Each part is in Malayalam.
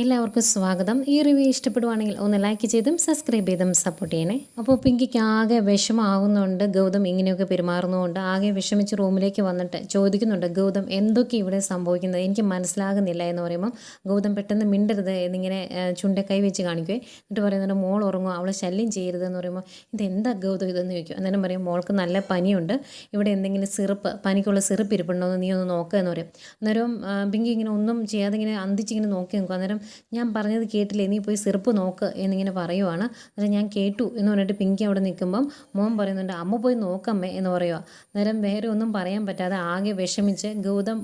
എല്ലാവർക്കും സ്വാഗതം. ഈ റിവ്യൂ ഇഷ്ടപ്പെടുവാണെങ്കിൽ ഒന്ന് ലൈക്ക് ചെയ്തും സബ്സ്ക്രൈബ് ചെയ്തും സപ്പോർട്ട് ചെയ്യണേ. അപ്പോൾ പിങ്കിക്ക് ആകെ വിഷമാകുന്നുണ്ട് ഗൗതം ഇങ്ങനെയൊക്കെ പെരുമാറുന്നതുകൊണ്ട് ആകെ വിഷമിച്ച് റൂമിലേക്ക് വന്നിട്ട് ചോദിക്കുന്നുണ്ട് ഗൗതം എന്തൊക്കെ ഇവിടെ സംഭവിക്കുന്നത്? എനിക്ക് മനസ്സിലാകുന്നില്ല എന്ന് പറയുമ്പോൾ ഗൗതം പെട്ടെന്ന് മിണ്ടരുത്. എന്നിങ്ങനെ ചുണ്ട കൈ വെച്ച് കാണിക്കുവേ. എന്നിട്ട് പറയുന്നുണ്ട് മോൾ ഉറങ്ങും അവളെ ശല്യം ചെയ്യരുത് എന്ന് പറയുമ്പോൾ ഇതെന്താ ഗൗതം ഇതെന്ന് ചോദിക്കും? അന്നേരം പറയും മോൾക്ക് നല്ല പനിയുണ്ട്. ഇവിടെ എന്തെങ്കിലും സിറപ്പ് പനിക്കുള്ള സിറപ്പ് ഇരിപ്പുണ്ടോ എന്ന് നീ ഒന്ന് നോക്കുക എന്ന് പറയും. അന്നേരം പിങ്കി ഇങ്ങനെ ഒന്നും ചെയ്യാതെ ഇങ്ങനെ അന്തിച്ചിങ്ങനെ നോക്കി നിൽക്കും. അന്നേരം ഞാൻ പറഞ്ഞത് കേട്ടില്ലേ നീ പോയി സിറപ്പ് നോക്ക് എന്നിങ്ങനെ പറയുവാണ്. അന്നേരം ഞാൻ കേട്ടു എന്ന് പറഞ്ഞിട്ട് പിങ്കി അവിടെ നിൽക്കുമ്പം മോൻ പറയുന്നുണ്ട് അമ്മ പോയി നോക്കമ്മേ എന്ന് പറയുക അന്നേരം വേറെ ഒന്നും പറയാൻ പറ്റാതെ ആകെ വിഷമിച്ച് ഗൗതം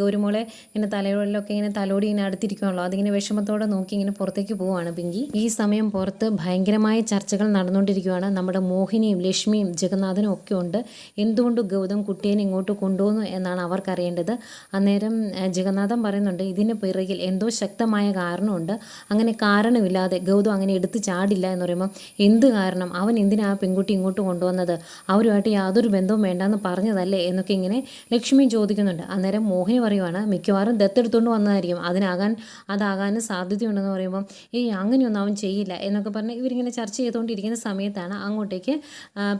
ഗൗരിമോളെ ഇങ്ങനെ തലയോടിലൊക്കെ ഇങ്ങനെ തലോടി ഇങ്ങനെ അടുത്തിരിക്കുവാണല്ലോ അതിങ്ങനെ വിഷമത്തോടെ നോക്കി ഇങ്ങനെ പുറത്തേക്ക് പോവുകയാണ് പിങ്കി. ഈ സമയം പുറത്ത് ഭയങ്കരമായ ചർച്ചകൾ നടന്നുകൊണ്ടിരിക്കുകയാണ് നമ്മുടെ മോഹിനിയും ലക്ഷ്മിയും ജഗന്നാഥനും ഒക്കെ ഉണ്ട്. എന്തുകൊണ്ട് ഗൗതം കുട്ടീനെ ഇങ്ങോട്ട് കൊണ്ടുവന്നു എന്നാണ് അവർക്കറിയേണ്ടത്. അന്നേരം ജഗന്നാഥൻ പറയുന്നുണ്ട് ഇതിന് പിറകിൽ എന്തോ ശക്തമായ കാരണമുണ്ട്. അങ്ങനെ കാരണമില്ലാതെ ഗൗതം അങ്ങനെ എടുത്തു ചാടില്ല എന്ന് പറയുമ്പോൾ എന്ത് കാരണം? അവൻ എന്തിനാ ആ പെൺകുട്ടി ഇങ്ങോട്ട് കൊണ്ടുവന്നത്? അവരുമായിട്ട് യാതൊരു ബന്ധവും വേണ്ടെന്ന് പറഞ്ഞതല്ലേ? എന്നൊക്കെ ഇങ്ങനെ ലക്ഷ്മി ചോദിക്കുന്നുണ്ട്. അന്നേരം മോഹിനി പറയുവാണ് മിക്കവാറും ദത്തെടുത്തുകൊണ്ട് വന്നതായിരിക്കും. അതിനാകാൻ അതാകാനും സാധ്യതയുണ്ടെന്ന് പറയുമ്പോൾ ഈ അങ്ങനെയൊന്നും അവൻ ചെയ്യില്ല എന്നൊക്കെ പറഞ്ഞ് ഇവരിങ്ങനെ ചർച്ച ചെയ്തുകൊണ്ടിരിക്കുന്ന സമയത്താണ് അങ്ങോട്ടേക്ക്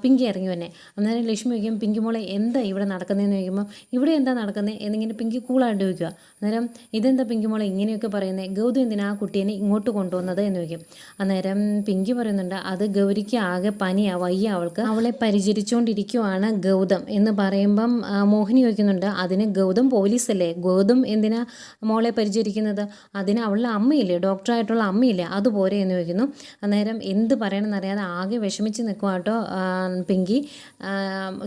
പിങ്കി ഇറങ്ങി വന്നെ. അന്നേരം ലക്ഷ്മി ചോദിക്കും പിങ്കി മോളെ എന്താ ഇവിടെ നടക്കുന്നതെന്ന് ചോദിക്കുമ്പോൾ ഇവിടെ എന്താ നടക്കുന്നത് എന്നിങ്ങനെ പിങ്കി കൂളായിട്ട് ചോദിക്കുക അന്നേരം ഇതെന്താ പിങ്കി മോളെ ഇങ്ങനെയൊക്കെ പറയുന്നത് ഗൗതം എന്തിനാ ആ കുട്ടീനെ ഇങ്ങോട്ട് കൊണ്ടുവന്നത്? എന്ന് ചോദിക്കും. അന്നേരം പിങ്കി പറയുന്നുണ്ട് അത് ഗൗരിക്ക് ആകെ പനിയാ വയ്യ അവൾക്ക്. അവളെ പരിചരിച്ചുകൊണ്ടിരിക്കുവാണ് ഗൗതം. എന്ന് പറയുമ്പം മോഹിനി ചോദിക്കുന്നുണ്ട് അതിന് ഗൗതം പോലീസല്ലേ? ഗൗതം എന്തിനാ മോളെ പരിചരിക്കുന്നത്? അതിന് അവളുടെ അമ്മയില്ലേ? ഡോക്ടറായിട്ടുള്ള അമ്മയില്ലേ? അതുപോലെ എന്ന് ചോദിക്കുന്നു. അന്നേരം എന്ത് പറയണമെന്നറിയാതെ ആകെ വിഷമിച്ച് നിൽക്കുവാട്ടോ പിങ്കി.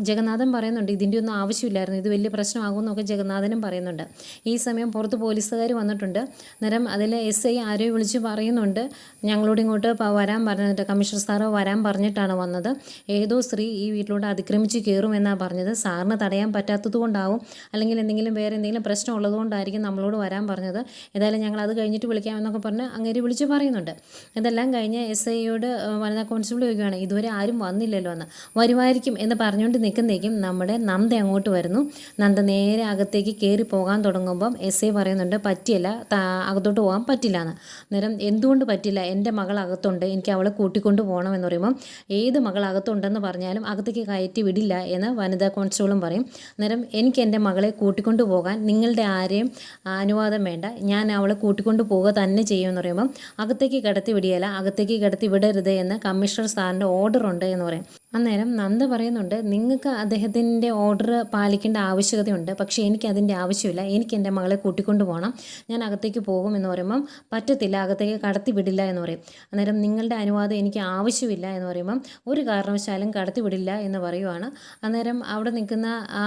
ജഗന്നാഥൻ പറയുന്നുണ്ട് ഇതിന്റെ ഒന്നും ആവശ്യമില്ലായിരുന്നു ഇത് വലിയ പ്രശ്നമാകുമെന്നൊക്കെ ജഗന്നാഥനും പറയുന്നുണ്ട്. ഈ സമയം പുറത്ത് പോലീസുകാർ വന്നിട്ടുണ്ട്. അന്നേരം അതിൽ എസ് ഐ ആരെയോ വിളിച്ച് പറയുന്നുണ്ട്. ഞങ്ങളോട് ഇങ്ങോട്ട് വരാൻ പറഞ്ഞിട്ട് കമ്മീഷണർ സാറ് വരാൻ പറഞ്ഞിട്ടാണ് വന്നത്. ഏതോ സ്ത്രീ ഈ വീട്ടിലൂടെ അതിക്രമിച്ച് കയറുമെന്നാണ് പറഞ്ഞത്. സാറിന് തടയാൻ പറ്റാത്തത് കൊണ്ടാവും. അല്ലെങ്കിൽ എന്തെങ്കിലും വേറെ എന്തെങ്കിലും പ്രശ്നം ഉള്ളതുകൊണ്ടായിരിക്കും നമ്മളോട് വരാൻ പറഞ്ഞത്. ഏതായാലും ഞങ്ങൾ അത് കഴിഞ്ഞിട്ട് വിളിക്കാം എന്നൊക്കെ പറഞ്ഞ് അങ്ങേര് വിളിച്ച് പറയുന്നുണ്ട്. ഇതെല്ലാം കഴിഞ്ഞ് എസ് ഐയോട് വനിതാ കോൺസ്റ്റബിൾ ചോദിക്കുകയാണ് ഇതുവരെ ആരും വന്നില്ലല്ലോ എന്ന്. വരുമായിരിക്കും എന്ന് പറഞ്ഞുകൊണ്ട് നിൽക്കുന്നേക്കും നമ്മുടെ നന്ദ അങ്ങോട്ട് വരുന്നു. നന്ദ നേരെ അകത്തേക്ക് കയറി പോകാൻ തുടങ്ങുമ്പം എസ് ഐ പറയുന്നുണ്ട് പറ്റിയല്ല അകത്തോട്ട് പോകാൻ പറ്റില്ല എന്ന് അന്നേരം എന്തുകൊണ്ട് പറ്റില്ല? എന്റെ മകൾ അകത്തുണ്ട്. എനിക്ക് അവളെ കൂട്ടിക്കൊണ്ട് പോകണം എന്ന് പറയുമ്പം ഏത് മകൾ അകത്തുണ്ടെന്ന് പറഞ്ഞാലും അകത്തേക്ക് കയറ്റി വിടില്ല എന്ന് വനിതാ കോൺസ്റ്റബിളും പറയും. അന്നേരം എനിക്ക് എന്റെ മകളെ കൂട്ടിക്കൊണ്ട് പോകാൻ നിങ്ങളുടെ ആരെയും അനുവാദം വേണ്ട. ഞാൻ അവളെ കൂട്ടിക്കൊണ്ട് പോവുക തന്നെ ചെയ്യുമെന്ന് പറയുമ്പം അകത്തേക്ക് കിടത്തി വിടിയല്ല അകത്തേക്ക് കിടത്തി വിടരുത് എന്ന് കമ്മീഷണർ സാറിന്റെ ഓർഡർ ഉണ്ട് എന്ന് പറയും. അന്നേരം നന്ദ പറയുന്നുണ്ട് നിങ്ങൾക്ക് അദ്ദേഹത്തിന്റെ ഓർഡർ പാലിക്കേണ്ട ആവശ്യകതയുണ്ട് പക്ഷേ എനിക്ക് അതിന്റെ ആവശ്യമില്ല. എനിക്ക് എന്റെ മകളെ കൂട്ടിക്കൊണ്ട് പോകണം ഞാൻ അകത്തേക്ക് പോകും എന്ന് പറയുമ്പം പറ്റത്തില്ല അകത്തേക്ക് കടത്തി വിടില്ല എന്ന് പറയും. അന്നേരം നിങ്ങളുടെ അനുവാദം എനിക്ക് ആവശ്യമില്ല എന്ന് പറയുമ്പം ഒരു കാരണവശാലും കടത്തി വിടില്ല എന്ന് പറയുവാണ്. അന്നേരം അവിടെ നിൽക്കുന്ന ആ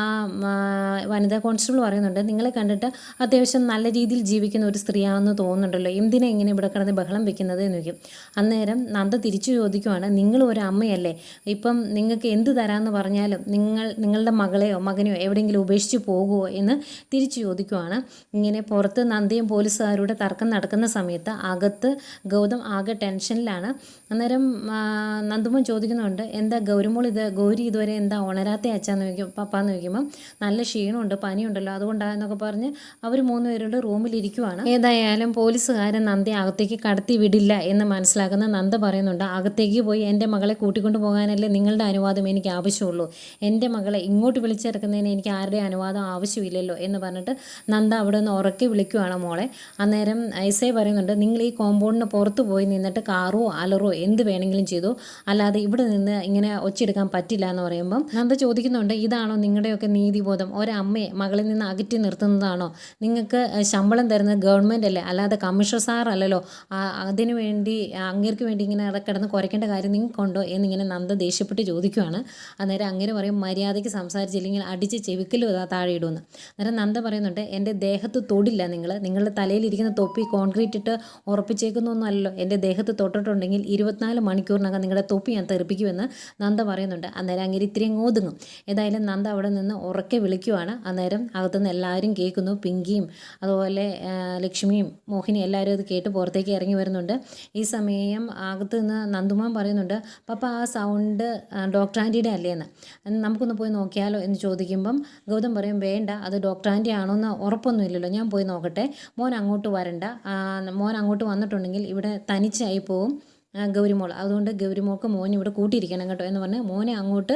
വനിതാ കോൺസ്റ്റബിൾ പറയുന്നുണ്ട് നിങ്ങളെ കണ്ടിട്ട് അത്യാവശ്യം നല്ല രീതിയിൽ ജീവിക്കുന്ന ഒരു സ്ത്രീയാണെന്ന് തോന്നുന്നുണ്ടല്ലോ. എന്തിനാ ഇങ്ങനെ ഇവിടെ കിടന്ന് ബഹളം വെക്കുന്നത്? എന്ന് ചോദിക്കും. അന്നേരം നന്ദ തിരിച്ചു ചോദിക്കുവാണ് നിങ്ങൾ ഒരു അമ്മയല്ലേ? ഇപ്പം നിങ്ങൾക്ക് എന്ത് തരാമെന്ന് പറഞ്ഞാലും നിങ്ങൾ നിങ്ങളുടെ മകളെയോ മകനെയോ എവിടെയെങ്കിലും ഉപേക്ഷിച്ച് പോകുമോ എന്ന് തിരിച്ചു ചോദിക്കുവാണ്. ഇങ്ങനെ പുറത്ത് നന്ദിയും പോലീസുകാരുടെ തർക്കം നടക്കുന്ന സമയത്ത് അകത്ത് ഗൗതം ആകെ ടെൻഷനിലാണ്. അന്നേരം നന്ദുമോൻ ചോദിക്കുന്നുണ്ട് എന്താ ഗൗരിമോൾ ഇത് ഗൗരി ഇതുവരെ എന്താ ഉണരാത്ത അച്ഛാന്ന് ചോദിക്കും പപ്പാന്ന് ചോദിക്കുമ്പം നല്ല ക്ഷീണമുണ്ട് പനിയുണ്ടല്ലോ അതുകൊണ്ടാണെന്നൊക്കെ പറഞ്ഞ് അവർ മൂന്ന് മൂന്നുപേരുടെ റൂമിലിരിക്കുവാണ് ഏതായാലും പോലീസുകാരൻ നന്ദി അകത്തേക്ക് കടത്തി വിടില്ല എന്ന് മനസ്സിലാക്കുന്ന നന്ദ പറയുന്നുണ്ട് അകത്തേക്ക് പോയി എന്റെ മകളെ കൂട്ടിക്കൊണ്ടു പോകാനല്ലേ നിങ്ങളുടെ അനുവാദം എനിക്ക് ആവശ്യമുള്ളൂ. എന്റെ മകളെ ഇങ്ങോട്ട് വിളിച്ചിറക്കുന്നതിന് എനിക്ക് ആരുടെ അനുവാദം ആവശ്യമില്ലല്ലോ എന്ന് പറഞ്ഞിട്ട് നന്ദ അവിടെ നിന്ന് ഉറക്കി വിളിക്കുവാണ് മോളെ. അന്നേരം എസ് ഐ പറയുന്നുണ്ട് നിങ്ങൾ ഈ കോമ്പൗണ്ടിന് പുറത്ത് പോയി നിന്നിട്ട് കാറോ അലറോ എന്ത് വേണമെങ്കിലും ചെയ്തു. അല്ലാതെ ഇവിടെ നിന്ന് ഇങ്ങനെ ഒച്ചെടുക്കാൻ പറ്റില്ല എന്ന് പറയുമ്പം നന്ദ ചോദിക്കുന്നുണ്ട് ഇതാണോ നിങ്ങളുടെയൊക്കെ നീതിബോധം? ഒരമ്മയെ മകളിൽ നിന്ന് അകറ്റി നിർത്തുന്നതാണോ? നിങ്ങൾക്ക് ശമ്പളം തരുന്നത് ഗവൺമെന്റ് അല്ലേ? അല്ലാതെ കമ്മീഷണർ സാർ അല്ലല്ലോ? അതിനു വേണ്ടി അങ്ങേർക്ക് വേണ്ടി ഇങ്ങനെ കിടന്ന് കുറയ്ക്കേണ്ട കാര്യം നിങ്ങൾക്കുണ്ടോ? എന്നിങ്ങനെ നന്ദ ദേഷ്യപ്പെട്ട് ചോദിക്കുവാണ്. അന്നേരം അങ്ങനെ പറയും മര്യാദയ്ക്ക് സംസാരിച്ചില്ലെങ്കിൽ അടിച്ച് ചെവിക്കലും ഇതാ താഴെ ഇടുമെന്ന്. അന്നേരം നന്ദ പറയുന്നുണ്ട് എന്റെ ദേഹത്ത് തൊടില്ല നിങ്ങൾ നിങ്ങളുടെ തലയിലിരിക്കുന്ന തൊപ്പി കോൺക്രീറ്റ് ഇട്ട് ഉറപ്പിച്ചേക്കുന്നൊന്നും അല്ലല്ലോ എന്റെ ദേഹത്ത് തൊട്ടിട്ടുണ്ടെങ്കിൽ ഇരുപത്തിനാല് മണിക്കൂറിനകം നിങ്ങളുടെ തൊപ്പി ഞാൻ തെറിപ്പിക്കുമെന്ന് നന്ദ പറയുന്നുണ്ട്. അന്നേരം അങ്ങനെ ഇത്രയും ഓതുങ്ങും ഏതായാലും നന്ദ അവിടെ നിന്ന് ഉറക്കെ വിളിക്കുവാണ്. അന്നേരം അകത്തുനിന്ന് എല്ലാവരും കേൾക്കുന്നു. പിങ്കിയും അതുപോലെ ലക്ഷ്മിയും മോഹിനി എല്ലാവരും അത് കേട്ട് പുറത്തേക്ക് ഇറങ്ങി വരുന്നുണ്ട്. ഈ സമയം അകത്ത് നിന്ന് നന്ദുമാൻ പറയുന്നുണ്ട് പപ്പ ആ സൗണ്ട് ഡോക്ടർ ആന്റിയുടെ അല്ലേ എന്ന് എന്ന് നമുക്കൊന്ന് പോയി നോക്കിയാലോ എന്ന് ചോദിക്കുമ്പം ഗൗതം പറയും വേണ്ട അത് ഡോക്ടർ ആന്റി ആണോ എന്ന് ഉറപ്പൊന്നുമില്ലല്ലോ. ഞാൻ പോയി നോക്കട്ടെ. മോൻ അങ്ങോട്ട് വരണ്ട. മോൻ അങ്ങോട്ട് വന്നിട്ടുണ്ടെങ്കിൽ ഇവിടെ തനിച്ചായി പോവും ഗൗരിമോൾ. അതുകൊണ്ട് ഗൗരിമോൾക്ക് മോൻ ഇവിടെ കൂട്ടിയിരിക്കണം കേട്ടോ. എന്ന് പറഞ്ഞ് മോനെ അങ്ങോട്ട്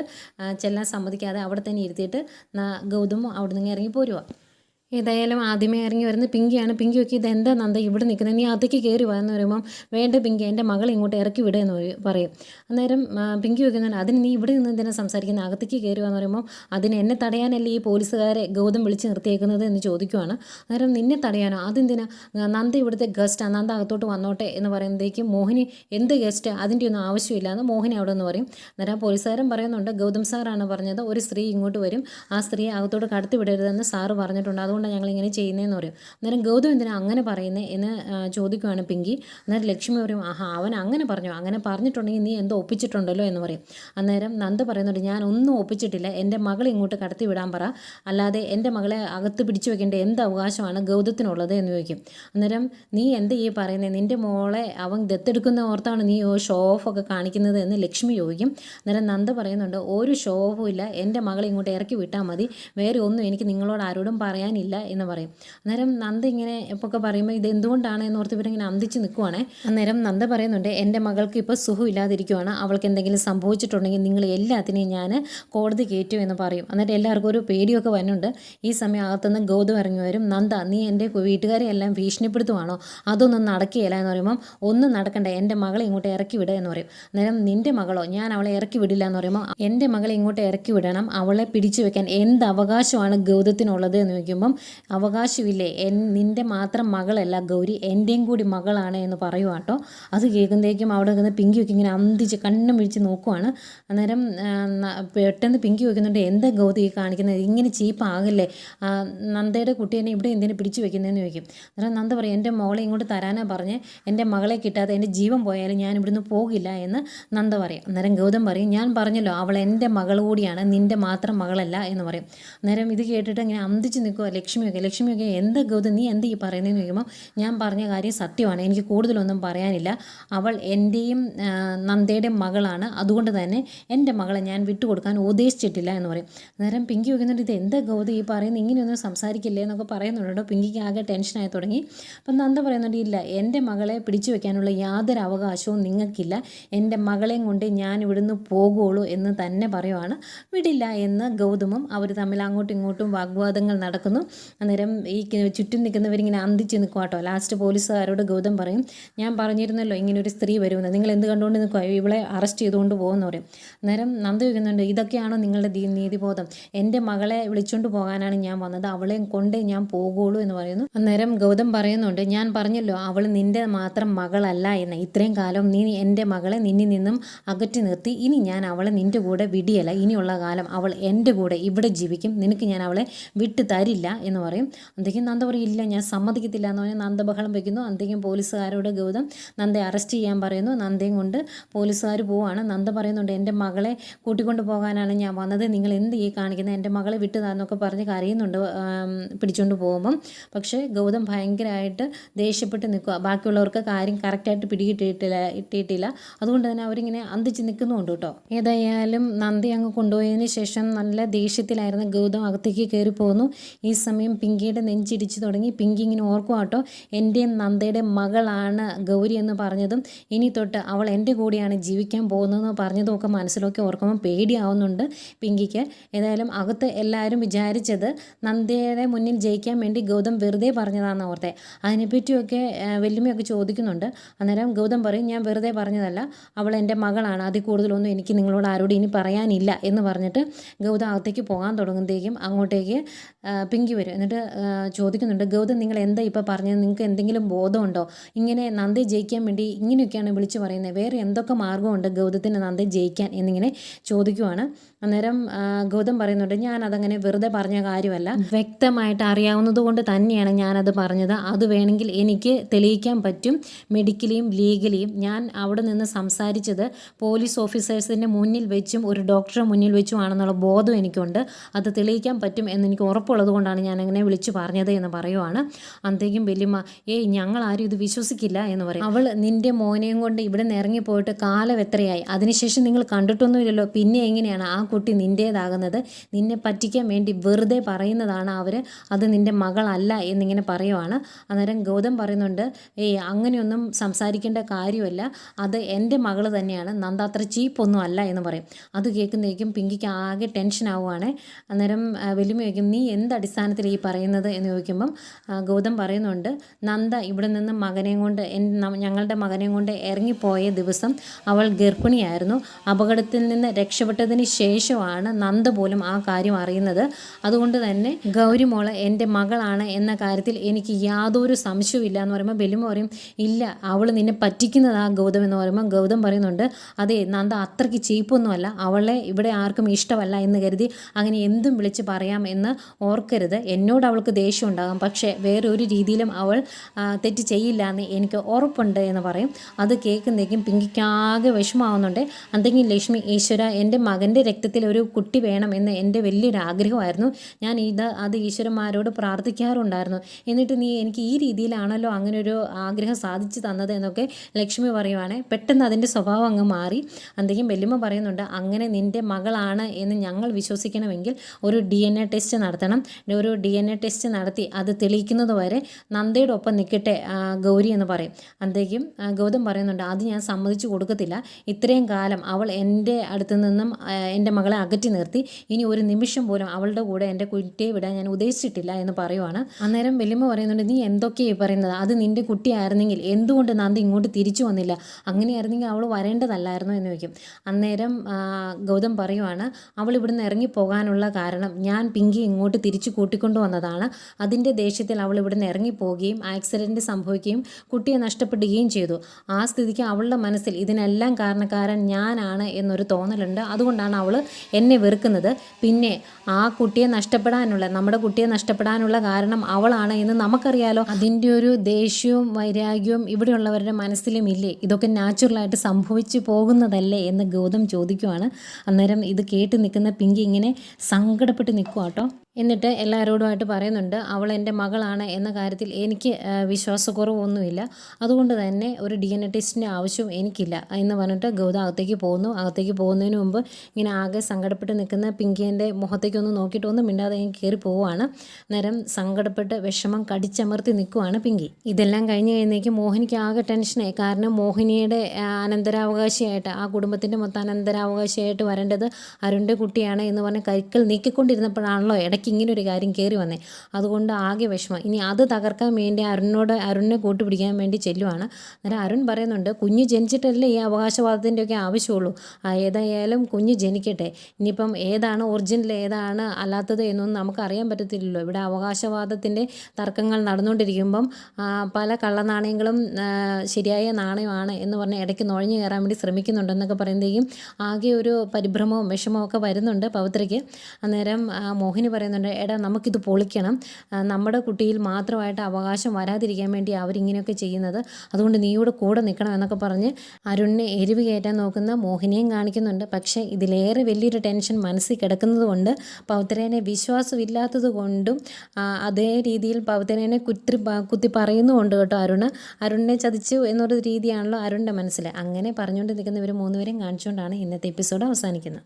ചെല്ലാൻ സമ്മതിക്കാതെ അവിടെ തന്നെ ഇരുത്തിയിട്ട് ന- ഗൗതം അവിടെ നിന്ന് ഇറങ്ങി പോരുക ഏതായാലും ആദ്യമേ ഇറങ്ങി വരുന്ന പിങ്കിയാണ്. പിങ്കി ഒക്കെ ഇതെന്താ നന്ദ? ഇവിടെ നിൽക്കുന്നത്. നീ അതിക്ക് കയറി വാ എന്ന് പറയുമ്പം വേണ്ട പിങ്കി എന്റെ മകൾ ഇങ്ങോട്ട് ഇറക്കി വിടുക എന്ന് പറയും- അന്നേരം പിങ്കി വെക്കുന്നുണ്ട് അതിന് നീ ഇവിടെ നിന്ന് എന്തിനാ സംസാരിക്കുന്ന? അകത്തേക്ക് കയറി വാ എന്ന് പറയുമ്പോൾ അതിന് എന്നെ തടയാനല്ലേ ഈ പോലീസുകാരെ ഗൗതം വിളിച്ച് നിർത്തിയേക്കുന്നത് എന്ന് ചോദിക്കുവാണ്. അന്നേരം നിന്നെ തടയാനോ? അതെന്തിനാ? നന്ദ ഇവിടുത്തെ ഗസ്റ്റാണ് നന്ദ അകത്തോട്ട് വന്നോട്ടെ എന്ന് പറയുമ്പോഴത്തേക്ക് മോഹിനി എന്ത് ഗസ്റ്റ്? അതിന്റെ ഒന്നും ആവശ്യമില്ല എന്ന് മോഹിനി അവിടെ നിന്ന് പറയും. അന്നേരം ആ പോലീസുകാരൻ പറയുന്നുണ്ട് ഗൗതം സാറാണ് പറഞ്ഞത്. ഒരു സ്ത്രീ ഇങ്ങോട്ട് വരും. ആ സ്ത്രീയെ അകത്തോട്ട് കടത്തി വിടരുതെന്ന് സാറ് പറഞ്ഞിട്ടുണ്ട്. അതുകൊണ്ടാണ് ഞങ്ങൾ ഇങ്ങനെ ചെയ്യുന്നതെന്ന് പറയും. അന്നേരം ഗൗതം എന്തിനാ അങ്ങനെ പറയുന്നത് എന്ന് ചോദിക്കുകയാണ് പിങ്കി. അന്നേരം ലക്ഷ്മി പറയും ആഹാ അവൻ അങ്ങനെ പറഞ്ഞു. അങ്ങനെ പറഞ്ഞിട്ടുണ്ടെങ്കിൽ നീ എന്തോ ഒപ്പിച്ചിട്ടുണ്ടല്ലോ എന്ന് പറയും. അന്നേരം നന്ദ പറയുന്നുണ്ട് ഞാൻ ഒന്നും ഒപ്പിച്ചിട്ടില്ല. എന്റെ മകളെ ഇങ്ങോട്ട് കടത്തി വിടാൻ പറ. അല്ലാതെ എന്റെ മകളെ അകത്ത് പിടിച്ചു വെക്കേണ്ട എന്ത് അവകാശമാണ് ഗൗതത്തിനുള്ളത്? എന്ന് ചോദിക്കും. അന്നേരം നീ എന്ത് ഈ പറയുന്നത് നിന്റെ മോളെ അവൻ ദത്തെടുക്കുന്ന ഓർത്താണ് നീ ഷോ ഓഫ് ഒക്കെ കാണിക്കുന്നത്? എന്ന് ലക്ഷ്മി ചോദിക്കും. അന്നേരം നന്ദ പറയുന്നുണ്ട് ഒരു ഷോ ഓഫും ഇല്ല. എന്റെ മകളെ ഇങ്ങോട്ട് ഇറക്കി വിട്ടാൽ മതി. വേറെ ഒന്നും എനിക്ക് നിങ്ങളോട് ആരോടും പറയാനില്ല. എന്ന് പറയും. അന്നേരം നന്ദ ഇങ്ങനെ എപ്പൊക്കെ പറയുമ്പോൾ ഇത് എന്തുകൊണ്ടാണ് എന്ന് ഓർത്ത് ഇവരിങ്ങനെ അന്തിച്ച് നിൽക്കുവാണേ അന്നേരം നന്ദ പറയുന്നുണ്ട് എന്റെ മകൾക്ക് ഇപ്പോൾ സുഖം ഇല്ലാതിരിക്കുവാണ്. അവൾക്ക് എന്തെങ്കിലും സംഭവിച്ചിട്ടുണ്ടെങ്കിൽ നിങ്ങൾ എല്ലാത്തിനെയും ഞാൻ കോടതി കയറ്റും എന്ന് പറയും. എന്നിട്ട് എല്ലാവർക്കും ഒരു പേടിയൊക്കെ വരുന്നുണ്ട്. ഈ സമയം അകത്തുനിന്ന് ഗൗതം ഇറങ്ങി വരും. നന്ദ നീ എന്റെ വീട്ടുകാരെ എല്ലാം ഭീഷണിപ്പെടുത്തുവാണോ? അതൊന്നും നടക്കുകയില്ല എന്ന് പറയുമ്പം ഒന്നും നടക്കണ്ട. എന്റെ മകളെ ഇങ്ങോട്ട് ഇറക്കി വിട എന്ന് പറയും. അന്നേരം നിന്റെ മകളോ? ഞാൻ അവളെ ഇറക്കി വിടില്ല എന്ന് പറയുമ്പോൾ എന്റെ മകളെ ഇങ്ങോട്ട് ഇറക്കി വിടണം. അവളെ പിടിച്ചു വെക്കാൻ എന്ത് അവകാശമാണ് ഗൗതത്തിനുള്ളത്? എന്ന് ചോദിക്കുമ്പം അവകാശമില്ലേ? എൻ നിന്റെ മാത്രം മകളല്ല ഗൗരി എന്റെയും കൂടി മകളാണ് എന്ന് പറയുക കേട്ടോ അത് കേൾക്കുമ്പോഴേക്കും അവിടെ നിന്ന് പിങ്കി വയ്ക്കും ഇങ്ങനെ അന്തിച്ച് കണ്ണും വിളിച്ച് നോക്കുവാണ്. അന്നേരം പെട്ടെന്ന് പിങ്കി വയ്ക്കുന്നുണ്ട് എന്താ ഗൗതി കാണിക്കുന്നത്? ഇങ്ങനെ ചീപ്പാകില്ലേ? നന്ദയുടെ കുട്ടീനെ ഇവിടെ എന്തിനു പിടിച്ചു വെക്കുന്നതെന്ന് ചോദിക്കും. അന്നേരം നന്ദ പറയും എന്റെ മോളെ ഇങ്ങോട്ട് തരാനാ പറഞ്ഞ്. എന്റെ മകളെ കിട്ടാതെ എന്റെ ജീവൻ പോയാലും ഞാൻ ഇവിടുന്ന് പോകില്ല എന്ന് നന്ദ പറയും. അന്നേരം ഗൗതം പറയും ഞാൻ പറഞ്ഞല്ലോ അവൾ എന്റെ മകൾ കൂടിയാണ് നിന്റെ മാത്രം മകളല്ല എന്ന് പറയും. അന്നേരം ഇത് കേട്ടിട്ട് ഇങ്ങനെ അന്തിച്ച് നിൽക്കുക ലക്ഷ്മിയൊക്കെ ലക്ഷ്മിയൊക്കെ എന്താ ഗൗതം നീ എന്താ ഈ പറയുന്നതെന്ന് ചോദിക്കുമ്പോൾ ഞാൻ പറഞ്ഞ കാര്യം സത്യമാണ്. എനിക്ക് കൂടുതലൊന്നും പറയാനില്ല. അവൾ എന്റെയും നന്ദയുടെയും മകളാണ്. അതുകൊണ്ട് തന്നെ എന്റെ മകളെ ഞാൻ വിട്ടുകൊടുക്കാൻ ഉദ്ദേശിച്ചിട്ടില്ല എന്ന് പറയും. നേരം പിങ്കി വയ്ക്കുന്നുണ്ട് ഇത് എന്താ ഗൗതം ഈ പറയുന്നത് ഇങ്ങനെയൊന്നും സംസാരിക്കില്ലേ? എന്നൊക്കെ പറയുന്നുണ്ട് പിങ്കിക്ക് ആകെ ടെൻഷനായി തുടങ്ങി. അപ്പം നന്ദ പറയുന്നുണ്ട് ഇല്ല എന്റെ മകളെ പിടിച്ചു വയ്ക്കാനുള്ള യാതൊരു അവകാശവും നിങ്ങൾക്കില്ല. എന്റെ മകളെയും കൊണ്ട് ഞാൻ ഇവിടുന്ന് പോകുള്ളൂ എന്ന് തന്നെ പറയുവാണ്. വിടില്ല എന്ന് ഗൗതമും അവർ തമ്മിൽ അങ്ങോട്ടും ഇങ്ങോട്ടും വാഗ്വാദങ്ങൾ നടക്കുന്നു. അന്നേരം ഈ ചുറ്റും നിൽക്കുന്നവരിങ്ങനെ അന്തിച്ച് നിൽക്കുക കേട്ടോ. ലാസ്റ്റ് പോലീസുകാരോട് ഗൗതം പറയും ഞാൻ പറഞ്ഞിരുന്നല്ലോ ഇങ്ങനെ ഒരു സ്ത്രീ വരുമെന്ന്. നിങ്ങൾ എന്ത് കണ്ടുകൊണ്ട് നിൽക്കുക ഇവളെ അറസ്റ്റ് ചെയ്തുകൊണ്ട് പോകുമെന്ന് പറയും. അന്നേരം നന്ദ ചോദിക്കുന്നുണ്ട് ഇതൊക്കെയാണോ നിങ്ങളുടെ നീതിബോധം? എന്റെ മകളെ വിളിച്ചുകൊണ്ട് പോകാനാണ് ഞാൻ വന്നത്. അവളെ കൊണ്ടേ ഞാൻ പോകുള്ളൂ എന്ന് പറയുന്നു. അന്നേരം ഗൗതം പറയുന്നുണ്ട് ഞാൻ പറഞ്ഞല്ലോ അവൾ നിന്റെ മാത്രം മകളല്ല എന്ന്. ഇത്രയും കാലം നീ എന്റെ മകളെ നിന്നിൽ നിന്നും അകറ്റി നിർത്തി. ഇനി ഞാൻ അവളെ നിന്റെ കൂടെ വിടിയല്ല. ഇനിയുള്ള കാലം അവൾ എന്റെ കൂടെ ഇവിടെ ജീവിക്കും. നിനക്ക് ഞാൻ അവളെ വിട്ടു തരില്ല എന്ന് പറയും. അന്തേക്കും നന്ദ പറയും ഇല്ല ഞാൻ സമ്മതിക്കത്തില്ല എന്ന് പറഞ്ഞാൽ നന്ദ ബഹളം വയ്ക്കുന്നു അന്തേക്കും പോലീസുകാരോട് ഗൗതം നന്ദയെ അറസ്റ്റ് ചെയ്യാൻ പറയുന്നു. നന്ദയും കൊണ്ട് പോലീസുകാർ പോവാണ്. നന്ദ പറയുന്നുണ്ട് എന്റെ മകളെ കൂട്ടിക്കൊണ്ട് പോകാനാണ് ഞാൻ വന്നത്. നിങ്ങൾ എന്ത് ഈ കാണിക്കുന്നത് എന്റെ മകളെ വിട്ടു താന്നൊക്കെ പറഞ്ഞ് കരയുന്നുണ്ട് പിടിച്ചുകൊണ്ട് പോകുമ്പം. പക്ഷേ ഗൗതം ഭയങ്കരമായിട്ട് ദേഷ്യപ്പെട്ട് നിൽക്കുക. ബാക്കിയുള്ളവർക്ക് കാര്യം കറക്റ്റായിട്ട് പിടികിട്ടിയിട്ടില്ല ഇട്ടിട്ടില്ല അതുകൊണ്ട് തന്നെ അവരിങ്ങനെ അന്തിച്ച് നിൽക്കുന്നുണ്ട് കേട്ടോ. ഏതായാലും നന്ദി അങ്ങ് കൊണ്ടുപോയതിന് ശേഷം നല്ല ദേഷ്യത്തിലായിരുന്ന ഗൗതം അകത്തേക്ക് കയറി പോകുന്നു ഈ സമയം പിങ്കിയുടെ നെഞ്ചിടിച്ച് തുടങ്ങി. പിങ്കി ഇങ്ങനെ ഓർക്കും കേട്ടോ എന്റെയും നന്ദയുടെ മകളാണ് ഗൗരി എന്ന് പറഞ്ഞതും. ഇനി തൊട്ട് അവൾ എന്റെ കൂടെയാണ് ജീവിക്കാൻ പോകുന്നതെന്ന് പറഞ്ഞതും ഒക്കെ മനസ്സിലൊക്കെ ഓർക്കുമ്പോൾ പേടിയാവുന്നുണ്ട് പിങ്കിക്ക്. ഏതായാലും അകത്ത് എല്ലാവരും വിചാരിച്ചത് നന്ദയുടെ മുന്നിൽ ജയിക്കാൻ വേണ്ടി ഗൗതം വെറുതെ പറഞ്ഞതാണെന്ന് ഓർത്തെ. അതിനെപ്പറ്റിയൊക്കെ വെല്ലുമയൊക്കെ ചോദിക്കുന്നുണ്ട്. അന്നേരം ഗൗതം പറയും ഞാൻ വെറുതെ പറഞ്ഞതല്ല. അവൾ എന്റെ മകളാണ്. അതിൽ കൂടുതലൊന്നും എനിക്ക് നിങ്ങളോട് ആരോടും ഇനി പറയാനില്ല എന്ന് പറഞ്ഞിട്ട് ഗൗതം അകത്തേക്ക് പോകാൻ തുടങ്ങുമ്പോഴത്തേക്കും അങ്ങോട്ടേക്ക് പിങ്കി വരും. എന്നിട്ട് ചോദിക്കുന്നുണ്ട് ഗൗതം നിങ്ങൾ എന്താ ഇപ്പോൾ പറഞ്ഞത്? നിങ്ങൾക്ക് എന്തെങ്കിലും ബോധമുണ്ടോ? ഇങ്ങനെ നന്ദി ജയിക്കാൻ വേണ്ടി ഇങ്ങനെയൊക്കെയാണ് വിളിച്ചു പറയുന്നത്. വേറെ എന്തൊക്കെ മാർഗമുണ്ട് ഗൗതത്തിന് നന്ദി ജയിക്കാൻ? എന്നിങ്ങനെ ചോദിക്കുവാണ്. അന്നേരം ഗൗതം പറയുന്നുണ്ട് ഞാൻ അതങ്ങനെ വെറുതെ പറഞ്ഞ കാര്യമല്ല. വ്യക്തമായിട്ട് അറിയാവുന്നത് കൊണ്ട് തന്നെയാണ് ഞാനത് പറഞ്ഞത്. അത് വേണമെങ്കിൽ എനിക്ക് തെളിയിക്കാൻ പറ്റും. മെഡിക്കലിയും ലീഗലിയും. ഞാൻ അവിടെ നിന്ന് സംസാരിച്ചത് പോലീസ് ഓഫീസേഴ്സിന്റെ മുന്നിൽ വെച്ചും ഒരു ഡോക്ടറെ മുന്നിൽ വെച്ചും ആണെന്നുള്ള ബോധം എനിക്കുണ്ട്. അത് തെളിയിക്കാൻ പറ്റും എന്ന് എനിക്ക് ഉറപ്പുള്ളത് കൊണ്ടാണ് ഞാൻ അങ്ങനെ വിളിച്ചു പറഞ്ഞത് എന്ന് പറയുവാണ്. അന്തേക്കും വല്യമ്മ ഏയ് ഞങ്ങൾ ആരും ഇത് വിശ്വസിക്കില്ല എന്ന് പറയും. അവൾ നിന്റെ മോനെയും കൊണ്ട് ഇവിടെ നിന്ന് ഇറങ്ങിപ്പോയിട്ട് കാലം എത്രയായി? അതിനുശേഷം നിങ്ങൾ കണ്ടിട്ടൊന്നുമില്ലല്ലോ. പിന്നെ എങ്ങനെയാണ് ആ കുട്ടി നിന്റേതാകുന്നത് നിന്നെ പറ്റിക്കാൻ വേണ്ടി വെറുതെ പറയുന്നതാണ് അവർ അത് നിന്റെ മകളല്ല എന്നിങ്ങനെ പറയുവാണ്. അന്നേരം ഗൗതം പറയുന്നുണ്ട് ഏയ് അങ്ങനെയൊന്നും സംസാരിക്കേണ്ട കാര്യമല്ല. അത് എന്റെ മകൾ തന്നെയാണ്. നന്ദ അത്ര ചീപ്പൊന്നും അല്ല എന്ന് പറയും. അത് കേൾക്കുന്നേക്കും പിങ്കിക്ക് ആകെ ടെൻഷൻ ആവുകയാണ് അന്നേരം വലിയ നീ എന്ത് അടിസ്ഥാനത്തിൽ ഈ പറയുന്നത് എന്ന് ചോദിക്കുമ്പം ഗൗതം പറയുന്നുണ്ട് നന്ദ ഇവിടെ നിന്ന് മകനെയും കൊണ്ട് ഞങ്ങളുടെ മകനെയും കൊണ്ട് ഇറങ്ങിപ്പോയ ദിവസം അവൾ ഗർഭിണിയായിരുന്നു. അപകടത്തിൽ നിന്ന് രക്ഷപ്പെട്ടതിന് ശേഷമാണ് നന്ദ പോലും ആ കാര്യം അറിയുന്നത്. അതുകൊണ്ട് തന്നെ ഗൗരി മോൾ എന്റെ മകളാണ് എന്ന കാര്യത്തിൽ എനിക്ക് യാതൊരു സംശയവും എന്ന് പറയുമ്പോൾ ബെലിമ പറയും ഇല്ല അവൾ നിന്നെ പറ്റിക്കുന്നതാ ഗൗതം എന്ന് പറയുമ്പോൾ ഗൗതം പറയുന്നുണ്ട് അതെ നന്ദ അത്രയ്ക്ക് ചീപ്പൊന്നുമല്ല അവളെ ഇവിടെ ആർക്കും ഇഷ്ടമല്ല എന്ന് കരുതി അങ്ങനെ എന്തും വിളിച്ച് പറയാം എന്ന് ഓർക്കരുത് എന്നോട് അവൾക്ക് ദേഷ്യം ഉണ്ടാകും പക്ഷേ വേറൊരു രീതിയിലും അവൾ തെറ്റ് ചെയ്യില്ല എന്ന് എനിക്ക് ഉറപ്പുണ്ട് എന്ന് പറയും. അത് കേൾക്കുന്നേക്കും പിങ്കിക്കാകെ വിഷമാവുന്നുണ്ട് അന്തെങ്കിൽ ലക്ഷ്മി ഈശ്വര എന്റെ മകന്റെ രക്തത്തിൽ ഒരു കുട്ടി വേണം എന്ന് എന്റെ വലിയൊരു ആഗ്രഹമായിരുന്നു. ഞാൻ ഇത് അത് ഈശ്വരന്മാരോട് പ്രാർത്ഥിക്കാറുണ്ടായിരുന്നു. എന്നിട്ട് നീ എനിക്ക് ഈ രീതിയിലാണല്ലോ അങ്ങനെ ഒരു ആഗ്രഹം സാധിച്ചു തന്നത് എന്നൊക്കെ ലക്ഷ്മി പറയുവാണ്. പെട്ടെന്ന് അതിന്റെ സ്വഭാവം അങ്ങ് മാറി. എന്തെങ്കിലും വെല്ലുമ പറയുന്നുണ്ട് അങ്ങനെ നിന്റെ മകളാണ് എന്ന് ഞങ്ങൾ വിശ്വസിക്കണമെങ്കിൽ ഒരു ഡി എൻ എ ടെസ്റ്റ് നടത്തണം. ഒരു ഡി എൻ എ ടെസ്റ്റ് നടത്തി അത് തെളിയിക്കുന്നത് വരെ നന്ദയുടെ ഒപ്പം നിൽക്കട്ടെ ഗൗരി എന്ന് പറയും. അന്തേക്കും ഗൗതം പറയുന്നുണ്ട് അത് ഞാൻ സമ്മതിച്ചു കൊടുക്കത്തില്ല. ഇത്രയും കാലം അവൾ എന്റെ അടുത്ത് നിന്നും എന്റെ മകളെ അകറ്റി നിർത്തി. ഇനി ഒരു നിമിഷം പോലും അവളുടെ കൂടെ എന്റെ കുട്ടിയെ വിടാൻ ഞാൻ ഉദ്ദേശിച്ചിട്ടില്ല എന്ന് പറയുവാണ്. അന്നേരം വലിയമ്മ പറയുന്നുണ്ട് നീ എന്തൊക്കെയാണ് പറയുന്നത്? അത് നിന്റെ കുട്ടിയായിരുന്നെങ്കിൽ എന്തുകൊണ്ട് നന്ദി ഇങ്ങോട്ട് തിരിച്ചു വന്നില്ല? അങ്ങനെയായിരുന്നെങ്കിൽ അവൾ വരേണ്ടതല്ലായിരുന്നു? എന്ന് ചോദിക്കും. അന്നേരം ഗൗതം പറയുവാണ് അവൾ ഇവിടുന്ന് ഇറങ്ങി പോകാനുള്ള കാരണം ഞാൻ പിങ്കി ഇങ്ങോട്ട് തിരിച്ചു കൂട്ടിക്കൊണ്ടു വന്നതാണ് അതിന്റെ ദേഷ്യത്തിൽ അവൾ ഇവിടുന്ന് ഇറങ്ങിപ്പോവുകയും ആക്സിഡന്റ് സംഭവിക്കുകയും കുട്ടിയെ നഷ്ടപ്പെടുകയും ചെയ്തു. ആ സ്ഥിതിക്ക് അവളുടെ മനസ്സിൽ ഇതിനെല്ലാം കാരണക്കാരൻ ഞാനാണ് എന്നൊരു തോന്നലുണ്ട്. അതുകൊണ്ടാണ് അവൾ എന്നെ വെറുക്കുന്നത്. പിന്നെ ആ കുട്ടിയെ നഷ്ടപ്പെടാനുള്ള നമ്മുടെ കുട്ടിയെ നഷ്ടപ്പെടാനുള്ള കാരണം അവളാണ് എന്ന് നമുക്കറിയാലോ. അതിന്റെ ഒരു ദേഷ്യവും വൈരാഗ്യവും ഇവിടെയുള്ളവരുടെ മനസ്സിലും ഇല്ലേ? ഇതൊക്കെ നാച്ചുറലായിട്ട് സംഭവിച്ചു പോകുന്നതല്ലേ എന്ന് ഗൗതം ചോദിക്കുവാണ്. അന്നേരം ഇത് കേട്ട് നിൽക്കുന്ന പിങ്കി ഇങ്ങനെ സങ്കടപ്പെട്ട് നിൽക്കുക കേട്ടോ എന്നിട്ട് എല്ലാവരോടുമായിട്ട് പറയുന്നുണ്ട് അവൾ എന്റെ മകളാണ് എന്ന കാര്യത്തിൽ എനിക്ക് വിശ്വാസക്കുറവൊന്നുമില്ല അതുകൊണ്ട് തന്നെ ഒരു ഡി എൻ എ ടെസ്റ്റിന്റെ ആവശ്യവും എനിക്കില്ല എന്ന് പറഞ്ഞിട്ട് ഗൗതം അകത്തേക്ക് പോകുന്നു. അകത്തേക്ക് പോകുന്നതിന് മുമ്പ് ഇങ്ങനെ ആകെ സങ്കടപ്പെട്ട് നിൽക്കുന്ന പിങ്കിന്റെ നോക്കിയിട്ട് ഒന്നും മിണ്ടാതെ ഞാൻ കയറി പോവുകയാണ്. നേരം സങ്കടപ്പെട്ട് വിഷമം കടിച്ചമർത്തി നിൽക്കുവാണ് പിങ്കി. ഇതെല്ലാം കഴിഞ്ഞ് കഴിയുന്നേക്ക് മോഹിനിക്ക് ആകെ ടെൻഷനായി. കാരണം മോഹിനിയുടെ അനന്തരാവകാശിയായിട്ട് ആ കുടുംബത്തിന്റെ മൊത്തം അനന്തരാവകാശിയായിട്ട് വരേണ്ടത് അരുണിന്റെ കുട്ടിയാണ് എന്ന് പറഞ്ഞ് കരിക്കൽ നീക്കിക്കൊണ്ടിരുന്നപ്പോഴാണല്ലോ ഇടയ്ക്ക് ഇങ്ങനെ ഒരു കാര്യം കയറി വന്നേ. അതുകൊണ്ട് ആകെ വിഷമം. ഇനി അത് തകർക്കാൻ വേണ്ടി അരുണിനോട് അരുണിനെ കൂട്ടുപിടിക്കാൻ വേണ്ടി ചെല്ലുവാണ്. അന്നേരം അരുൺ പറയുന്നുണ്ട് കുഞ്ഞ് ജനിച്ചിട്ടല്ലേ ഈ അവകാശവാദത്തിന്റെയൊക്കെ ആവശ്യമുള്ളൂ. ഏതായാലും കുഞ്ഞ് ജനിക്കട്ടെ. ഇനിയിപ്പം ഏതാണ് ഒറിജിനൽ ഏതാണ് അല്ലാത്തത് എന്നൊന്നും നമുക്ക് അറിയാൻ പറ്റത്തില്ലല്ലോ. ഇവിടെ അവകാശവാദത്തിന്റെ തർക്കങ്ങൾ നടന്നുകൊണ്ടിരിക്കുമ്പം പല കള്ളനാണയങ്ങളും ശരിയായ നാണയമാണ് എന്ന് പറഞ്ഞ് ഇടയ്ക്ക് നുഴഞ്ഞു കയറാൻ വേണ്ടി ശ്രമിക്കുന്നുണ്ടെന്നൊക്കെ പറയുന്നതേക്കും ആകെ ഒരു പരിഭ്രമവും വിഷമവും ഒക്കെ വരുന്നുണ്ട് പവിത്രയ്ക്ക്. അന്നേരം മോഹിനി മോഹിനി പറയുന്നുണ്ട് എടാ നമുക്കിത് പൊളിക്കണം. നമ്മുടെ കുട്ടിയിൽ മാത്രമായിട്ട് അവകാശം വരാതിരിക്കാൻ വേണ്ടി അവരിങ്ങനെയൊക്കെ ചെയ്യുന്നത്. അതുകൊണ്ട് നീയോട് കൂടെ നിൽക്കണം എന്നൊക്കെ പറഞ്ഞ് അരുണിനെ എരിവ് കയറ്റാൻ നോക്കുന്ന മോഹിനിയും കാണിക്കുന്നുണ്ട്. പക്ഷേ ഇതിലേറെ വലിയൊരു ടെൻഷൻ മനസ്സിൽ കിടക്കുന്നത് കൊണ്ട് പൗത്രേനെ വിശ്വാസമില്ലാത്തത് കൊണ്ടും അതേ രീതിയിൽ പൗത്രേനെ കുത്തി കുത്തി പറയുന്നുമുണ്ട് കേട്ടോ അരുണ്. അരുണിനെ ചതിച്ചു എന്നൊരു രീതിയാണല്ലോ അരുണിന്റെ മനസ്സിൽ. അങ്ങനെ പറഞ്ഞുകൊണ്ട് നിൽക്കുന്ന ഇവർ മൂന്നുപേരെയും കാണിച്ചുകൊണ്ടാണ് ഇന്നത്തെ എപ്പിസോഡ് അവസാനിക്കുന്നത്.